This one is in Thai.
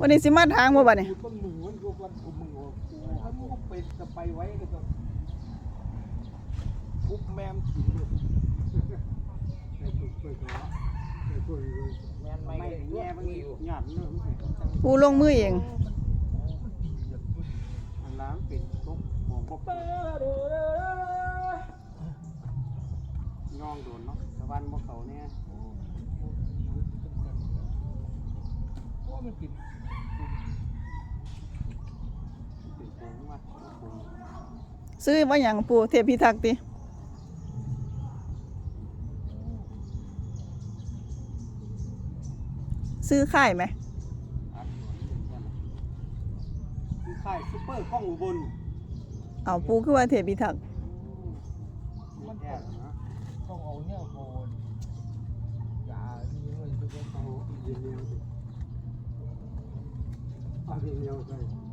วันนี้สิมาทางบ่บัดนี้พูดมึงมึงมันก็วันกูมึงโอ้ยถ้ามึงไปจะไปไว้ก็ต้องทุบแมมถิ่นเลยไอ้ตุกไปขอไอ้ตุกแมนไม่ไม่แง่บางทีหยาดเนื้อกูลงมือเองอันล้างเป็นตุกหอมบ๊อบย่องโดนเนาะตะวันบ่เขาเนี่ย โอ้ มันกินเป็นโค้งมาโค้งซื้อว่าหยังปูเทพิทักษ์ติซื้อค่ายไหมอัดคือค่ายซุปเปอร์กล้องอุบลเอาปูคือว่าเทพิทักษ์มันแย่นะต้องเอาเนี่ยโคนอย่านี่เลยจะเป็นเอาเย็นเดียวสิเอาเย็น เดียว